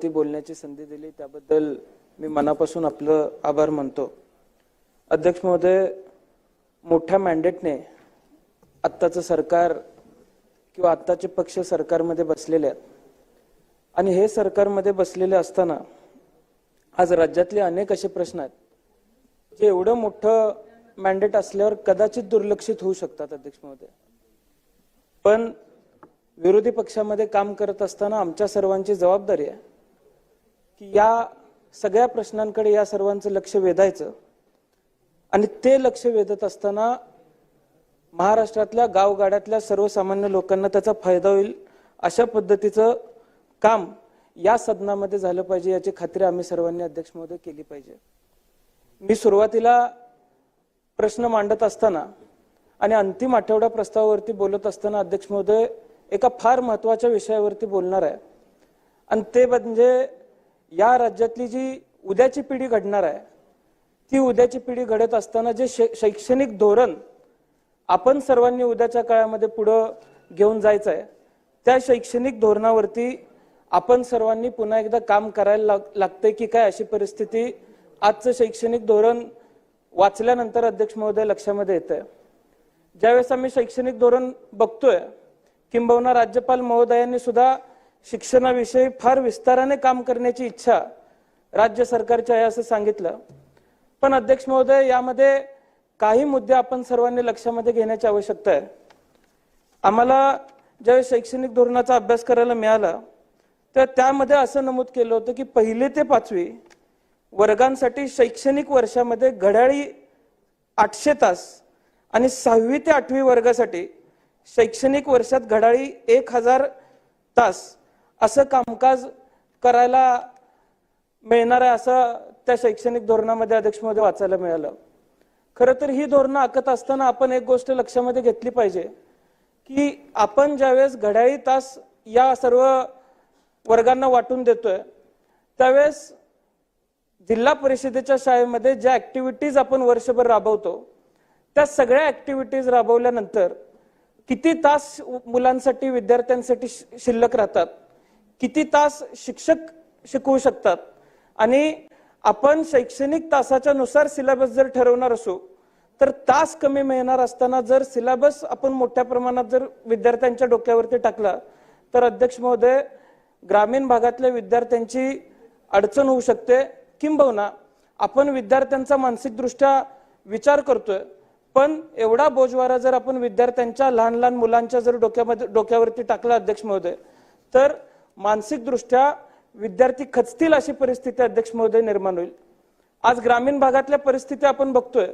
विषयावरती बोलण्याची संधी दिली त्याबद्दल मी मनापासून आपलं आभार मानतो. अध्यक्ष महोदय मोठ्या मॅन्डेटने आत्ताचं सरकार किंवा आत्ताचे पक्ष सरकारमध्ये बसलेले आहेत. आणि हे सरकारमध्ये बसलेले असताना आज राज्यातले अनेक असे प्रश्न आहेत जे एवढं मोठं मॅन्डेट असल्यावर कदाचित दुर्लक्षित होऊ शकतात अध्यक्ष महोदय. पण विरोधी पक्षामध्ये काम करत असताना आमच्या सर्वांची जबाबदारी आहे. की या सगळ्या प्रश्नांकडे या सर्वांचं लक्ष वेधायचं. आणि ते लक्ष वेधत असताना महाराष्ट्रातल्या गावगाड्यातल्या सर्वसामान्य लोकांना त्याचा फायदा होईल अशा पद्धतीचं काम या सदनामध्ये झालं पाहिजे याची खात्री आम्ही सर्वांनी अध्यक्ष महोदय केली पाहिजे. मी सुरुवातीला प्रश्न मांडत असताना आणि अंतिम आठवडा प्रस्तावावरती बोलत असताना अध्यक्ष महोदय एका फार महत्त्वाच्या विषयावरती बोलणार आहे. आणि ते म्हणजे या राज्यातली जी उद्याची पिढी घडणार आहे ती उद्याची पिढी घडत असताना जे शै- शैक्षणिक धोरण आपण सर्वांनी उद्याच्या काळामध्ये पुढं घेऊन जायचं आहे त्या शैक्षणिक धोरणावरती आपण सर्वांनी पुन्हा एकदा काम करायला लाग- लागतंय की काय अशी परिस्थिती आजचं शैक्षणिक धोरण वाचल्यानंतर अध्यक्ष महोदय लक्षामध्ये येत आहे ज्यावेळेस आम्ही शैक्षणिक धोरण बघतोय किंबहुना राज्यपाल महोदयांनी सुद्धा शिक्षणाविषयी फार विस्ताराने काम करण्याची इच्छा राज्य सरकारची आहे असं सांगितलं. पण अध्यक्ष महोदय यामध्ये काही मुद्दे आपण सर्वांनी लक्षामध्ये घेण्याची आवश्यकता आहे. आम्हाला ज्यावेळी शैक्षणिक धोरणाचा अभ्यास करायला मिळाला तर त्यामध्ये असं नमूद केलं होतं की पहिली ते पाचवी वर्गांसाठी शैक्षणिक वर्षामध्ये घड्याळी आठशे तास आणि सहावी ते आठवी वर्गासाठी शैक्षणिक वर्षात घड्याळी एक हजार तास असं कामकाज करायला मिळणार आहे असं त्या शैक्षणिक धोरणामध्ये अध्यक्ष महोदय वाचायला मिळालं. खरं तर ही धोरणं आखत असताना आपण एक गोष्ट लक्षामध्ये घेतली पाहिजे की आपण ज्यावेळेस घड्याळी तास या सर्व वर्गांना वाटून देतोय त्यावेळेस जिल्हा परिषदेच्या शाळेमध्ये ज्या ऍक्टिव्हिटीज आपण वर्षभर राबवतो त्या सगळ्या ऍक्टिव्हिटीज राबवल्यानंतर किती तास मुलांसाठी विद्यार्थ्यांसाठी शि- शिल्लक राहतात? किती तास शिक्षक शिकवू शकतात? आणि आपण शैक्षणिक तासाच्या नुसार सिलेबस जर ठरवणार असू तर तास कमी मिळणार असताना जर सिलेबस आपण मोठ्या प्रमाणात जर विद्यार्थ्यांच्या डोक्यावरती टाकला तर अध्यक्ष महोदय ग्रामीण भागातल्या विद्यार्थ्यांची अडचण होऊ शकते. किंबहुना आपण विद्यार्थ्यांचा मानसिकदृष्ट्या विचार करतोय पण एवढा बोजवारा जर आपण विद्यार्थ्यांच्या लहान लहान मुलांच्या जर डोक्यामध्ये डोक्यावरती टाकला अध्यक्ष महोदय तर मानसिकदृष्ट्या विद्यार्थी खचतील अशी परिस्थिती अध्यक्ष महोदय निर्माण होईल. आज ग्रामीण भागातल्या परिस्थिती आपण बघतोय.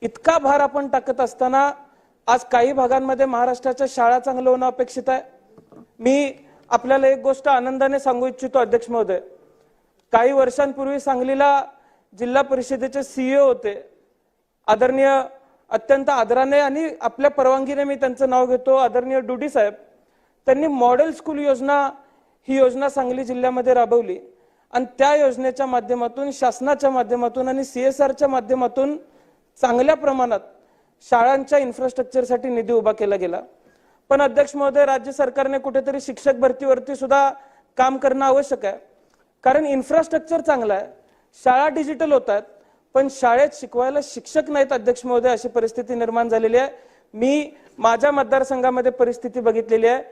इतका भार आपण टाकत असताना आज काही भागांमध्ये महाराष्ट्राच्या शाळा चांगलं होणं अपेक्षित आहे. मी आपल्याला एक गोष्ट आनंदाने सांगू इच्छितो अध्यक्ष महोदय. काही वर्षांपूर्वी सांगलीला जिल्हा परिषदेचे सीईओ होते. आदरणीय अत्यंत आदराने आणि आपल्या परवानगीने मी त्यांचं नाव घेतो. आदरणीय डुडी साहेब. त्यांनी मॉडेल स्कूल योजना ही योजना सांगली जिल्ह्यामध्ये राबवली. आणि त्या योजनेच्या माध्यमातून शासनाच्या माध्यमातून आणि सी एस आरच्या माध्यमातून चांगल्या प्रमाणात शाळांच्या इन्फ्रास्ट्रक्चरसाठी निधी उभा केला गेला. पण अध्यक्ष महोदय राज्य सरकारने कुठेतरी शिक्षक भरतीवरती सुद्धा काम करणं आवश्यक आहे. कारण इन्फ्रास्ट्रक्चर चांगलं आहे शाळा डिजिटल होत आहेत पण शाळेत शिकवायला शिक्षक नाहीत अध्यक्ष महोदय अशी परिस्थिती निर्माण झालेली आहे. मी माझ्या मतदारसंघामध्ये परिस्थिती बघितलेली आहे.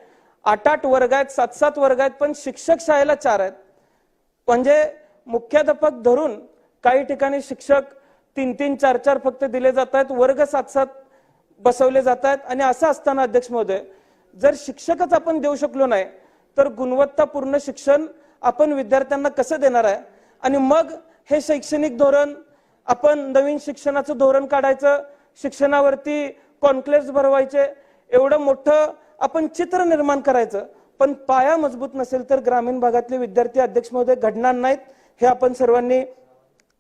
आठ आठ वर्ग आहेत सात सात वर्ग आहेत पण शिक्षक शाळेला चार आहेत. म्हणजे मुख्याध्यापक धरून काही ठिकाणी शिक्षक तीन तीन चार चार फक्त दिले जात आहेत वर्ग सात सात बसवले जात आहेत. आणि असं असताना अध्यक्ष महोदय जर शिक्षकच आपण देऊ शकलो नाही तर गुणवत्तापूर्ण शिक्षण आपण विद्यार्थ्यांना कसं देणार आहे? आणि मग हे शैक्षणिक धोरण आपण नवीन शिक्षणाचं धोरण काढायचं शिक्षणावरती कॉन्क्लेव्ह भरवायचे एवढं मोठं आपण चित्र निर्माण करायचं. पण पाया मजबूत नसेल तर ग्रामीण भागातले विद्यार्थी अध्यक्ष महोदय घडणार नाहीत हे आपण सर्वांनी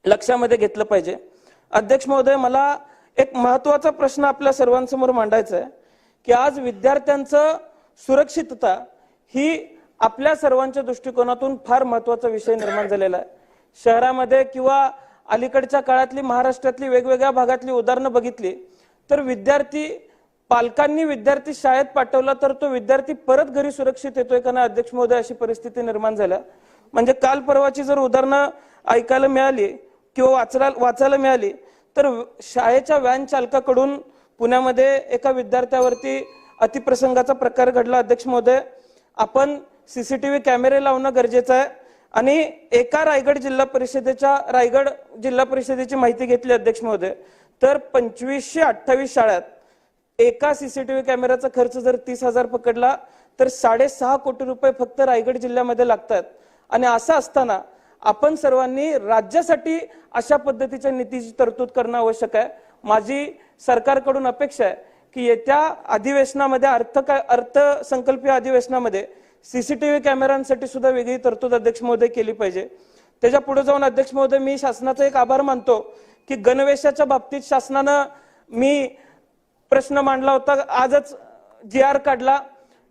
लक्षामध्ये घेतलं पाहिजे. अध्यक्ष महोदय मला एक महत्त्वाचा प्रश्न आपल्या सर्वांसमोर मांडायचा आहे की आज विद्यार्थ्यांचं सुरक्षितता ही आपल्या सर्वांच्या दृष्टिकोनातून फार महत्त्वाचा विषय निर्माण झालेला आहे. शहरामध्ये किंवा अलीकडच्या काळातली महाराष्ट्रातली वेगवेगळ्या भागातली उदाहरणं बघितली तर विद्यार्थी पालकांनी विद्यार्थी शाळेत पाठवला तर तो विद्यार्थी परत घरी सुरक्षित येतोय का ना अध्यक्ष महोदय अशी परिस्थिती निर्माण झाल्या. म्हणजे काल परवाची जर उदाहरणं ऐकायला मिळाली किंवा वाचला वाचायला मिळाली तर शाळेच्या व्हॅन चालकाकडून पुण्यामध्ये एका विद्यार्थ्यावरती अतिप्रसंगाचा प्रकार घडला. अध्यक्ष महोदय आपण सीसीटीव्ही कॅमेरे लावणं गरजेचं आहे आणि एका रायगड जिल्हा परिषदेच्या रायगड जिल्हा परिषदेची माहिती घेतली अध्यक्ष महोदय. तर पंचवीसशे अठ्ठावीस शाळ्यात एका सीसीटीव्ही कॅमेराचा खर्च जर तीस हजार पकडला तर साडेसहा कोटी रुपये फक्त रायगड जिल्ह्यामध्ये लागतात. आणि असं असताना आपण सर्वांनी राज्यासाठी अशा पद्धतीच्या नीतीची तरतूद करणं आवश्यक आहे. माझी सरकारकडून अपेक्षा आहे की येत्या अधिवेशनामध्ये अर्थ अर्थसंकल्पीय अधिवेशनामध्ये सीसीटीव्ही कॅमेऱ्यांसाठी सुद्धा वेगळी तरतूद अध्यक्ष महोदय केली पाहिजे. त्याच्या पुढे जाऊन अध्यक्ष महोदय मी शासनाचा एक आभार मानतो की गणवेशाच्या बाबतीत शासनानं मी प्रश्न मांडला होता. आजच जी आर काढला.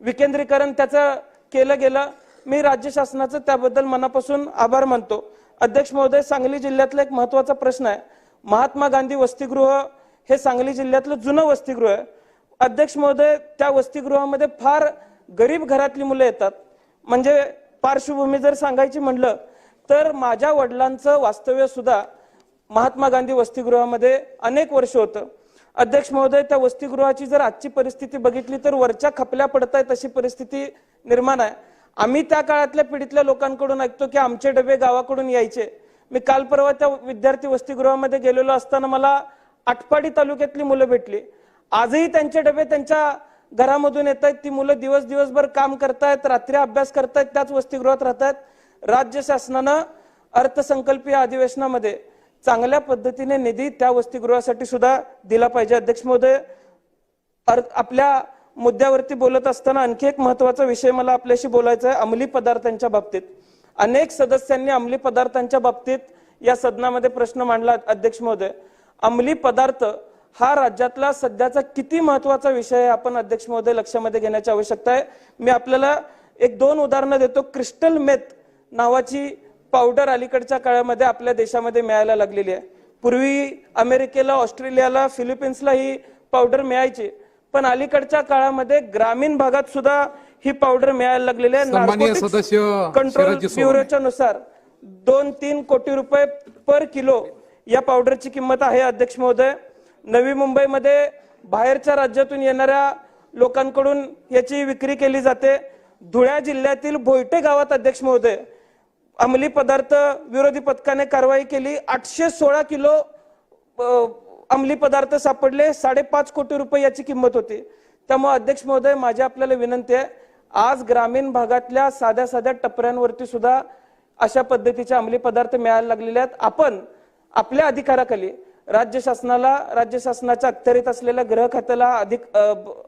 विकेंद्रीकरण त्याचं केलं गेलं. मी राज्य शासनाचं त्याबद्दल मनापासून आभार मानतो. अध्यक्ष महोदय सांगली जिल्ह्यातला एक महत्त्वाचा प्रश्न आहे. महात्मा गांधी वसतिगृह हे सांगली जिल्ह्यातलं जुनं वसतिगृह आहे. अध्यक्ष महोदय त्या वसतिगृहामध्ये फार गरीब घरातली मुलं येतात. म्हणजे पार्श्वभूमी जर सांगायची म्हणलं तर माझ्या वडिलांचं वास्तव्य सुद्धा महात्मा गांधी वसतिगृहामध्ये अनेक वर्ष होतं. अध्यक्ष महोदय त्या वसतिगृहाची जर आजची परिस्थिती बघितली तर वरच्या खपल्या पडत आहेत अशी परिस्थिती निर्माण आहे. आम्ही त्या काळातल्या पिढीतल्या लोकांकडून ऐकतो की आमचे डबे गावाकडून यायचे. मी काल परवा त्या विद्यार्थी वसतिगृहामध्ये गेलेलो असताना मला आटपाडी तालुक्यातली मुलं भेटली. आजही त्यांचे डबे त्यांच्या घरामधून येत आहेत ती मुलं दिवस दिवसभर काम करतायत रात्री अभ्यास करतायत त्याच वसतिगृहात राहतात राज्य शासनानं अर्थसंकल्पीय अधिवेशनामध्ये चांगल्या पद्धतीने निधी त्या वसतिगृहासाठी सुद्धा दिला पाहिजे. अध्यक्ष महोदय आपल्या मुद्द्यावरती बोलत असताना आणखी एक महत्त्वाचा विषय मला आपल्याशी बोलायचा आहे अंमली पदार्थांच्या बाबतीत. अनेक सदस्यांनी अंमली पदार्थांच्या बाबतीत या सदनामध्ये प्रश्न मांडला अध्यक्ष महोदय. अंमली पदार्थ हा राज्यातला सध्याचा किती महत्त्वाचा विषय आहे आपण अध्यक्ष महोदय लक्षामध्ये घेण्याची आवश्यकता आहे. मी आपल्याला एक दोन उदाहरणं देतो. क्रिस्टल मेथ नावाची पावडर अलीकडच्या काळामध्ये आपल्या देशामध्ये मिळायला लागलेली आहे. पूर्वी अमेरिकेला ऑस्ट्रेलियाला फिलिपिन्सला ही पावडर मिळायची. पण अलीकडच्या काळामध्ये ग्रामीण भागात सुद्धा ही पावडर मिळायला लागलेली आहे. कंट्रोल. ब्युरोच्या नुसार दोन तीन कोटी रुपये पर किलो या पावडरची किंमत आहे अध्यक्ष महोदय. नवी मुंबईमध्ये बाहेरच्या राज्यातून येणाऱ्या लोकांकडून याची विक्री केली जाते. धुळ्या जिल्ह्यातील भोयटे गावात अध्यक्ष महोदय अंमली पदार्थ विरोधी पथकाने कारवाई केली. आठशे सोळा किलो अंमली पदार्थ सापडले. साडेपाच कोटी रुपये याची किंमत होती. त्यामुळे अध्यक्ष महोदय माझी आपल्याला विनंती आहे आज ग्रामीण भागातल्या साध्या साध्या टपऱ्यांवरती सुद्धा अशा पद्धतीचे अंमली पदार्थ मिळायला लागलेले आहेत. आपण आपल्या अधिकाराखाली राज्य शासनाला राज्य शासनाच्या अखत्यारीत असलेल्या गृह खात्याला अधिक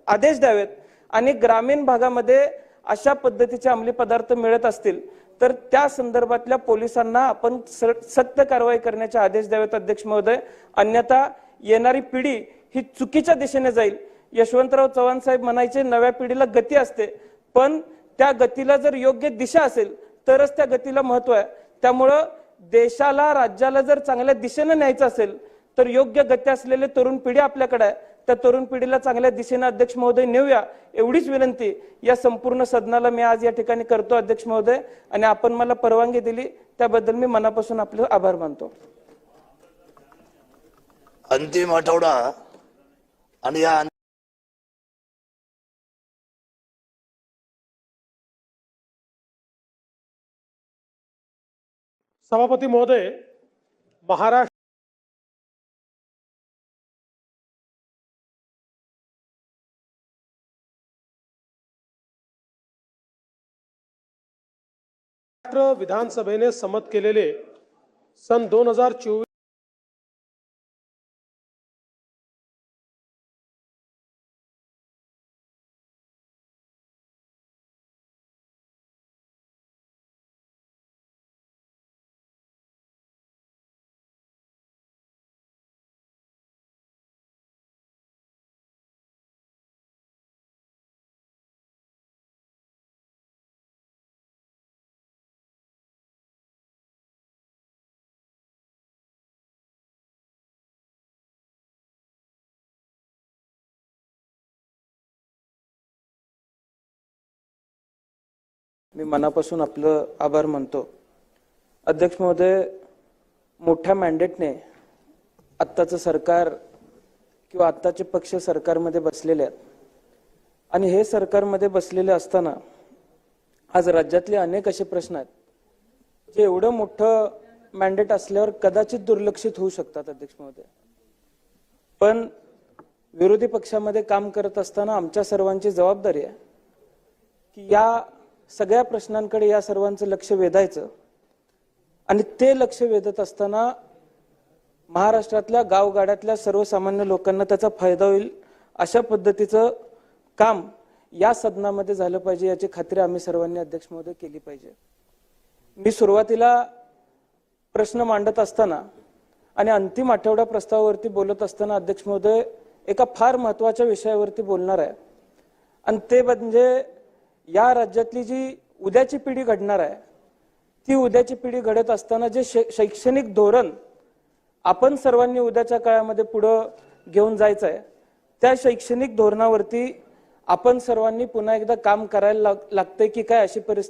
आदेश द्यावेत आणि ग्रामीण भागामध्ये अशा पद्धतीचे अंमली पदार्थ मिळत असतील तर त्या संदर्भातल्या पोलिसांना आपण स- सत्य कारवाई करण्याचे आदेश द्यावेत अध्यक्ष महोदय. अन्यथा येणारी पिढी ही चुकीच्या दिशेने जाईल. यशवंतराव चव्हाण साहेब म्हणायचे नव्या पिढीला गती असते. पण त्या गतीला जर योग्य दिशा असेल तरच त्या गतीला महत्त्व आहे. त्यामुळं देशाला राज्याला जर चांगल्या दिशेने न्यायचं असेल तर योग्य गती असलेले तरुण पिढी आपल्याकडे आहे. त्या तरुण पिढीला चांगल्या दिशेने अध्यक्ष महोदय नेऊया एवढीच विनंती. या संपूर्ण सदनाला मी आज या ठिकाणी करतो अध्यक्ष महोदय आणि आपण मला परवानगी दिली त्याबद्दल मी मनापासून आपले आभार मानतो. अंतिम आठवडा आणि या सभापती महोदय महाराष्ट्र विधानसभेने संमत केलेले सन दोन हजार चोवीस मी मनापासून आपलं आभार मानतो. अध्यक्ष महोदय मोठ्या मॅन्डेटने आत्ताचं सरकार किंवा आत्ताचे पक्ष सरकारमध्ये बसलेले आहेत. आणि हे सरकारमध्ये बसलेले असताना आज राज्यातले अनेक असे प्रश्न आहेत जे एवढं मोठं मॅन्डेट असल्यावर कदाचित दुर्लक्षित होऊ शकतात अध्यक्ष महोदय. पण विरोधी पक्षामध्ये काम करत असताना आमच्या सर्वांची जबाबदारी आहे की या सगळ्या प्रश्नांकडे या सर्वांचं लक्ष वेधायचं. आणि ते लक्ष वेधत असताना महाराष्ट्रातल्या गावगाड्यातल्या सर्वसामान्य लोकांना त्याचा फायदा होईल अशा पद्धतीचं काम या सदनामध्ये झालं पाहिजे याची खात्री आम्ही सर्वांनी अध्यक्ष महोदय केली पाहिजे. मी सुरुवातीला प्रश्न मांडत असताना आणि अंतिम आठवडा प्रस्तावावरती बोलत असताना अध्यक्ष महोदय एका फार महत्त्वाच्या विषयावरती बोलणार आहे. आणि ते म्हणजे या राज्यातली जी उद्याची पिढी घडणार आहे ती उद्याची पिढी घडत असताना जे शै- शैक्षणिक धोरण आपण सर्वांनी उद्याच्या काळामध्ये पुढं घेऊन जायचं आहे त्या शैक्षणिक धोरणावरती आपण सर्वांनी पुन्हा एकदा काम करायला लाग- लागतंय की काय अशी परिस्थिती